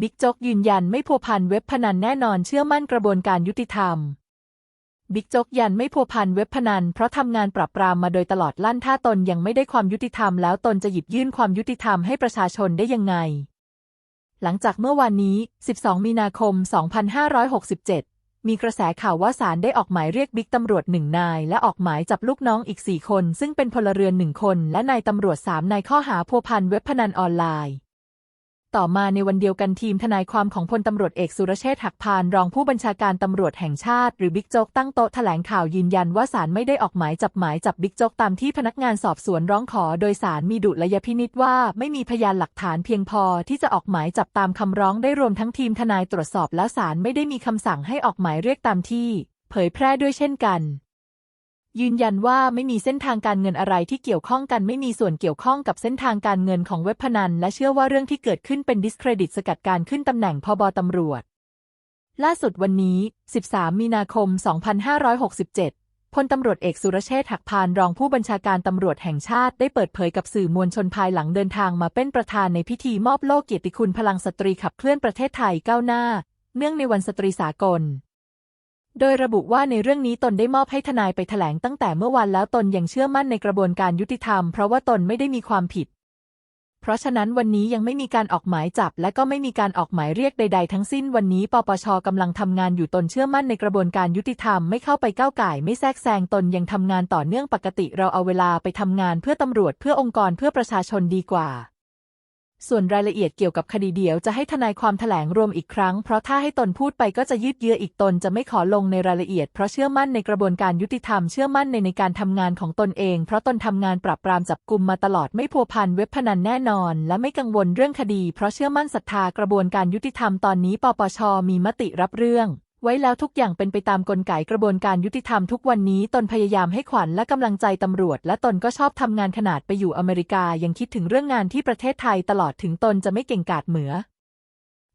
บิ๊กโจ๊กยืนยันไม่พัวพันเว็บพนันแน่นอนเชื่อมั่นกระบวนการยุติธรรม บิ๊กโจ๊กยันไม่พัวพันเว็บพนัน เพราะทำงานปราบปรามมาโดยตลอดลั่นถ้าตนยังไม่ได้ความยุติธรรมแล้วตนจะหยิบยื่นความยุติธรรมให้ประชาชนได้ยังไง หลังจากเมื่อวานนี้ 12 มีนาคม 2567 มีกระแสข่าวว่าศาลได้ออกหมายเรียกบิ๊กตำรวจหนึ่งนาย และออกหมายจับลูกน้องอีก 4 คน ซึ่งเป็นพลเรือนหนึ่งคน และนายตำรวจ3นายข้อหาพัวพันเว็บพนันออนไลน์ ต่อมาในวันเดียวกันทีมทนายความของพลตำรวจเอกสุรเชษฐ์หักพานรองผู้บัญชาการตำรวจแห่งชาติหรือบิ๊กโจ๊กตั้งโต๊ะแถลงข่าวยืนยันว่าศาลไม่ได้ออกหมายจับหมายจับบิ๊กโจ๊กตามที่พนักงานสอบสวนร้องขอ โดยศาลมีดุลยพินิษว่าไม่มีพยานหลักฐานเพียงพอที่จะออกหมายจับตามคำร้องได้รวมทั้งทีมทนายตรวจสอบแล้วศาลไม่ได้มีคำสั่งให้ออกหมายเรียกตามที่ เผยแพร่ด้วยเช่นกัน ยืนยันว่าไม่มีเส้นทางการเงินอะไรที่เกี่ยวข้องกันไม่มีส่วนเกี่ยวข้องกับเส้นทางการเงินของเว็บพนัน และเชื่อว่าเรื่องที่เกิดขึ้นเป็นดิสเครดิตสกัดการขึ้นตำแหน่งพบตำรวจ ล่าสุดวันนี้ 13 มีนาคม 2567พลตำรวจเอกสุรเชษฐ์หักพานรองผู้บัญชาการตำรวจแห่งชาติได้เปิดเผยกับสื่อมวลชนภายหลังเดินทางมาเป็นประธานในพิธีมอบโล่เกียรติคุณพลังสตรีขับเคลื่อนประเทศไทยก้าวหน้า เนื่องในวันสตรีสากล โดยระบุว่าในเรื่องนี้ตนได้มอบให้ทนายไปแถลงตั้งแต่เมื่อวันแล้วตนยังเชื่อมั่นในกระบวนการยุติธรรมเพราะว่าตนไม่ได้มีความผิด เพราะฉะนั้นวันนี้ยังไม่มีการออกหมายจับ และก็ไม่มีการออกหมายเรียกใด ๆ ทั้งสิ้นวันนี้ปปชกำลังทำงานอยู่ตนเชื่อมั่นในกระบวนการยุติธรรมไม่เข้าไปก้าวไก่ไม่แทรกแซงตนยังทำงานต่อเนื่องปกติเราเอาเวลาไปทำงานเพื่อตำรวจเพื่อองค์กรเพื่อประชาชนดีกว่า ส่วนรายละเอียดเกี่ยวกับคดีเดียวจะให้ทนายความแถลงรวมอีกครั้ง เพราะถ้าให้ตนพูดไปก็จะยืดเยื้ออีกตนจะไม่ขอลงในรายละเอียด เพราะเชื่อมั่นในกระบวนการยุติธรรมเชื่อมั่นในในการทำงานของตนเอง เพราะตนทำงานปราบปรามจับกลุ่มมาตลอดไม่พัวพันเว็บพนันแน่นอน และไม่กังวลเรื่องคดี เพราะเชื่อมั่นศรัทธากระบวนการยุติธรรมตอนนี้ปปชมีมติรับเรื่อง ไว้แล้วทุกอย่างเป็นไปตามกลไกกระบวนการยุติธรรมทุกวันนี้ตนพยายามให้ขวัญและกำลังใจตำรวจ และตนก็ชอบทำงานขนาดไปอยู่อเมริกายังคิดถึงเรื่องงานที่ประเทศไทยตลอดถึงตนจะไม่เก่งกาจเหมือ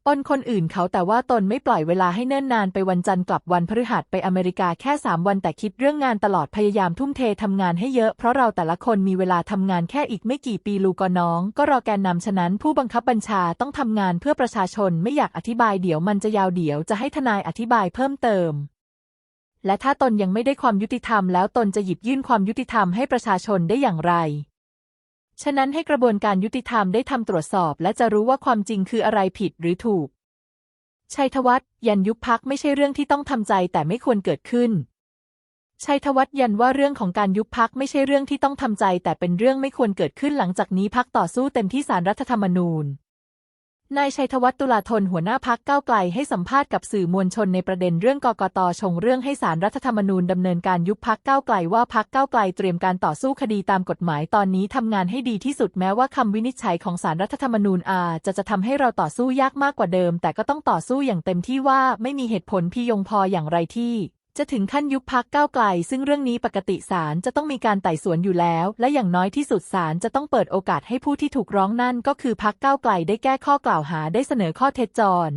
อนคนอื่นเขาแต่ว่าตนไม่ปล่อยเวลาให้เนิ่นนานไปวันจันทร์กลับวันพฤหัสไปอเมริกาแค่สามวันแต่คิดเรื่องงานตลอดพยายามทุ่มเททำงานให้เยอะเพราะเราแต่ละคนมีเวลาทำงานแค่อีกไม่กี่ปีลูกก็น้อง ก็รอแกนนำฉะนั้น ผู้บังคับบัญชาต้องทำงานเพื่อประชาชนไม่อยากอธิบายเดี๋ยวมันจะยาวเดี๋ยวจะให้ทนายอธิบายเพิ่มเติมและถ้าตนยังไม่ได้ความยุติธรรมแล้วตนจะหยิบยื่นความยุติธรรมให้ประชาชนได้อย่างไร ฉะนั้นให้กระบวนการยุติธรรมได้ทำตรวจสอบ และจะรู้ว่าความจริงคืออะไรผิดหรือถูก ชัยธวัฒน์ยันยุบพักไม่ใช่เรื่องที่ต้องทำใจแต่ไม่ควรเกิดขึ้น ชัยธวัฒน์ยันว่าเรื่องของการยุบพักไม่ใช่เรื่องที่ต้องทำใจ แต่เป็นเรื่องไม่ควรเกิดขึ้นหลังจากนี้พักต่อสู้เต็มที่สารรัฐธรรมนูญ นายชัยธวัฒน์ตุลาธนหัวหน้าพักก้าวไกลให้สัมภาษณ์กับสื่อมวลชนในประเด็นเรื่องกกตชงเรื่องให้สารรัฐธรรมนูญดำเนินการยุบพักก้าวไกลว่าพักก้าวไกลเตรียมการต่อสู้คดีตามกฎหมายตอนนี้ทำงานให้ดีที่สุดแม้ว่าคำวินิจฉัยของสารรัฐธรรมนูญอาจะจะทำให้เราต่อสู้ยากมากกว่าเดิม แต่ก็ต้องต่อสู้อย่างเต็มที่ว่าไม่มีเหตุผลพียงพออย่างไรที่ จะถึงขั้นยุบพักก้าวไกล ซึ่งเรื่องนี้ปกติศาลจะต้องมีการไต่สวนอยู่แล้ว และอย่างน้อยที่สุดศาลจะต้องเปิดโอกาสให้ผู้ที่ถูกร้องนั่นก็คือพักก้าวไกลได้แก้ข้อกล่าวหาได้เสนอข้อเท็จจร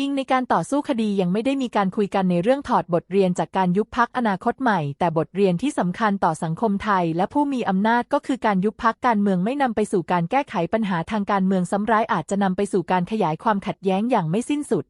อิงในการต่อสู้คดียังไม่ได้มีการคุยกันในเรื่องถอดบทเรียนจากการยุบพักอนาคตใหม่ แต่บทเรียนที่สำคัญต่อสังคมไทย และผู้มีอำนาจก็คือการยุบพักการเมืองไม่นำไปสู่การแก้ไขปัญหาทางการเมืองซ้ำร้ายอาจจะนำไปสู่การขยายความขัดแย้งอย่างไม่สิ้นสุด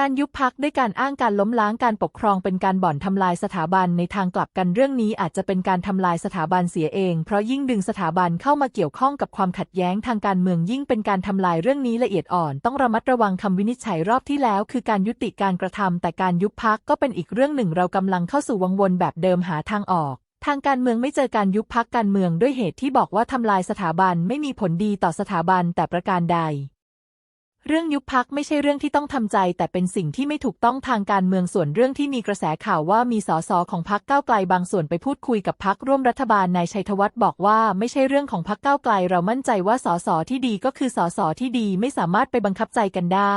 การยุบพักด้วยการอ้างการล้มล้างการปกครองเป็นการบ่อนทำลายสถาบันในทางกลับกันเรื่องนี้อาจจะเป็นการทำลายสถาบันเสียเอง เพราะยิ่งดึงสถาบันเข้ามาเกี่ยวข้องกับความขัดแย้งทางการเมืองยิ่งเป็นการทำลายเรื่องนี้ละเอียดอ่อน ต้องระมัดระวังคำวินิจฉัยรอบที่แล้ว คือการยุติการกระทำแต่การยุบพักก็เป็นอีกเรื่องหนึ่งเรากำลังเข้าสู่วังวนแบบเดิมหาทางออกทางการเมืองไม่เจอการยุบพักการเมืองด้วยเหตุที่บอกว่าทำลายสถาบันไม่มีผลดีต่อสถาบันแต่ประการใด เรื่องยุบพักไม่ใช่เรื่องที่ต้องทำใจ แต่เป็นสิ่งที่ไม่ถูกต้องทางการเมืองส่วนเรื่องที่มีกระแสข่าวว่ามีสสของพักก้าวไกลบางส่วนไปพูดคุยกับพักร่วมรัฐบาลนายชัยธวัฒน์บอกว่าไม่ใช่เรื่องของพักก้าวไกล เรามั่นใจว่าสสที่ดีก็คือสสที่ดีไม่สามารถไปบังคับใจกันได้